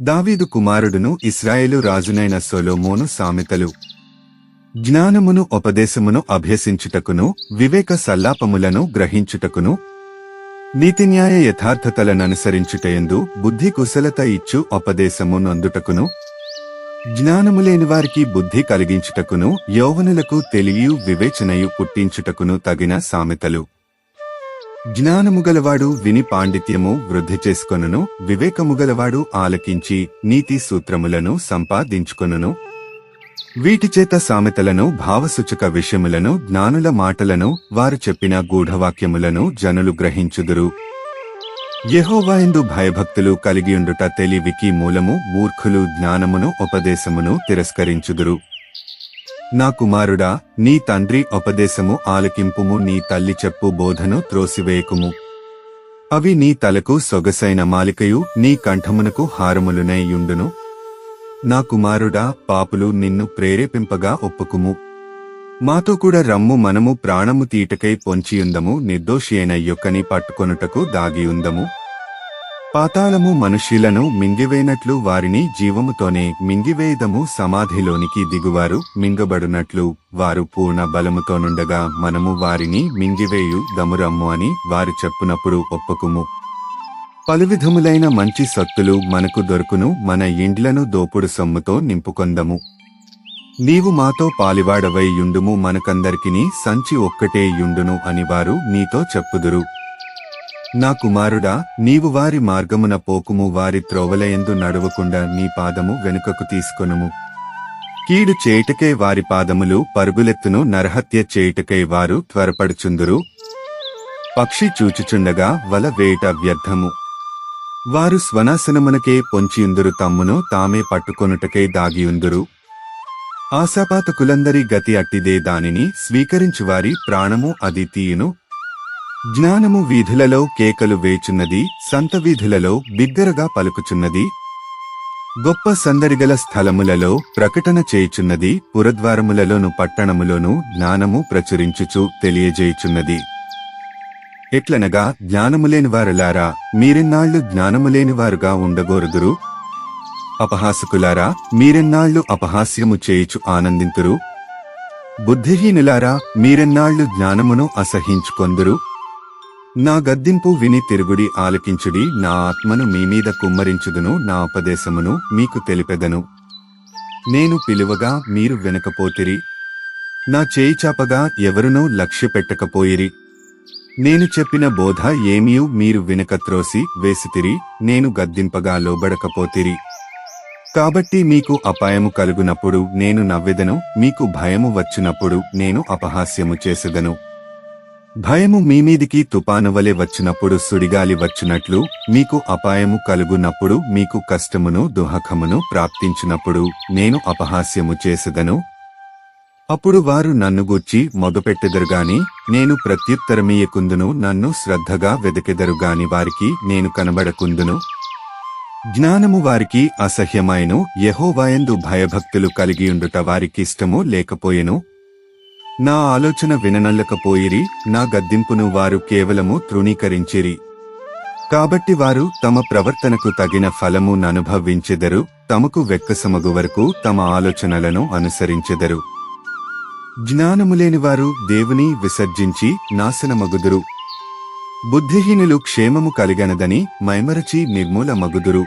దావీదు కుమారుడును ఇస్రాయేలు రాజునైన సొలోమోను సామెతలు. జ్ఞానమును ఉపదేశమును అభ్యసించుటకును వివేక సల్లాపములను గ్రహించుటకును నీతిన్యాయ యథార్థతలననుసరించుటయందు బుద్ధి కుశలత ఇచ్చు ఉపదేశము నందుటకును జ్ఞానము లేని వారికి బుద్ధి కలిగించుటకును యౌవనులకు తెలియు వివేచనయు పుట్టించుటకును తగిన సామెతలు. జ్ఞానము గలవాడు విని పాండిత్యము వృద్ధి చేసుకొనును వివేకము గలవాడు ఆలకించి నీతి సూత్రములను సంపాదించుకొనును. వీటిచేత సామెతలను భావసూచక విషయములను జ్ఞానుల మాటలను వారు చెప్పిన గూఢవాక్యములను జనులు గ్రహించుదురు. యెహోవాయందు భయభక్తులు కలిగియుండుట తెలివికి మూలము మూర్ఖులు జ్ఞానమును ఉపదేశమును తిరస్కరించుదురు. నా కుమారుడా నీ తండ్రి ఉపదేశము ఆలకింపుము నీ తల్లి చెప్పు బోధను త్రోసివేయకుము. అవి నీ తలకు సొగసైన మాలికయు నీ కంఠమునకు హారములునైయుండును. నా కుమారుడా పాపులు నిన్ను ప్రేరేపింపగా ఒప్పుకుము. మాతో కూడా రమ్ము మనము ప్రాణము తీటకై పొంచియుందము నిర్దోషి అయిన యొక్కని పట్టుకొనుటకు దాగియుందము. పాతాళము మనుషులను మింగివేనట్లు వారిని జీవముతోనే మింగివేయదము సమాధిలోనికి దిగువారు మింగబడునట్లు వారు పూర్ణ బలముతోనుండగా మనము వారిని మింగివేయు దమురమ్ము అని వారు చెప్పునప్పుడు ఒప్పుకుము. పలువిధములైన మంచి సత్తులు మనకు దొరుకును మన ఇండ్లను దోపుడు సొమ్ముతో నింపుకొందము. నీవు మాతో పాలివాడవై యుండుము మనకందరికిని సంచి ఒక్కటే యుండును అని వారు నీతో చెప్పుదురు. నా కుమారుడా నీవు వారి మార్గమున పోకుము వారి త్రోవలయందు నడవకుండా నీ పాదము వెనుకకు తీసుకొనుము. కీడు చేయుటకై వారి పాదములు పరుగులెత్తును నరహత్య చేయుటకై వారు త్వరపడుచుందురు. పక్షి చూచుచుండగా వల వేట వ్యర్థము. వారు స్వనాశనమునకే పొంచియుందురు తమ్మును తామే పట్టుకొనుటకై దాగియుందురు. ఆశాపాతకులందరి గతి అట్టిదే దానిని స్వీకరించువారి ప్రాణము అది తీయును. జ్ఞానము వీధులలో కేకలు వేచున్నది సంత వీధులలో బిగ్గరగా పలుకుచున్నది. గొప్ప సందడిగల స్థలములలో ప్రకటన చేయుచున్నది పురద్వారములలోను పట్టణములోను జ్ఞానము ప్రచురించుచు తెలియజేయుచున్నది. ఎట్లనగా జ్ఞానములేని వారులారా మీరెన్నాళ్ళు జ్ఞానములేని వారుగా ఉండగోరుదురు? అపహాసకులారా మీరెన్నాళ్ళు అపహాస్యము చేయుచు ఆనందింతురు? బుద్ధిహీనులారా మీరెన్నాళ్ళు జ్ఞానమును అసహించుకొందురు? నా గద్దింపు విని తిరుగుడి ఆలకించుడి నా ఆత్మను మీ మీద కుమ్మరించుదును నా ఉపదేశమును మీకు తెలిపెదను. నేను పిలువగా మీరు వెనకపోతిరి. నా చేయిచాపగా ఎవరునూ లక్ష్యపెట్టకపోయిరి నేను చెప్పిన బోధ ఏమియు మీరు వినక త్రోసి వేసితిరి నేను గద్దింపగా లోబడకపోతిరి. కాబట్టి మీకు అపాయము కలుగునప్పుడు నేను నవ్వెదను మీకు భయము వచ్చినప్పుడు నేను అపహాస్యము చేసెదను. భయము మీ మీదికి తుపాను వలె వచ్చినప్పుడు సుడిగాలి వచ్చినట్లు మీకు అపాయము కలుగునప్పుడు మీకు కష్టమును దుహకమును ప్రాప్తించినప్పుడు నేను అపహాస్యము చేసెదను. అప్పుడు వారు నన్ను గూర్చి మొదపెట్టెదరుగాని నేను ప్రత్యుత్తరమీయకుందును నన్ను శ్రద్ధగా వెదకెదరుగాని వారికి నేను కనబడకుందును. జ్ఞానము వారికి అసహ్యమాయను యహోవాయందు భయభక్తులు కలిగియుండుట వారికిష్టము లేకపోయెను. నా ఆలోచన విననల్లకపోయిరి నా గద్దింపును వారు కేవలము తృణీకరించిరి. కాబట్టి వారు తమ ప్రవర్తనకు తగిన ఫలము ననుభవించెదరు తమకు వెక్కసమగు వరకు తమ ఆలోచనలను అనుసరించెదరు. జ్ఞానములేని వారు దేవుని విసర్జించి నాశనమగుదురు. బుద్ధిహీనులు క్షేమము కలిగనదని మైమరచి నిర్మూలమగుదురు.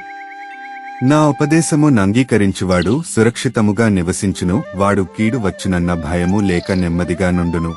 నా ఉపదేశము నంగీకరించువాడు సురక్షితముగా నివసించును వాడు కీడు వచ్చునన్న భయము లేక నెమ్మదిగా నుండును.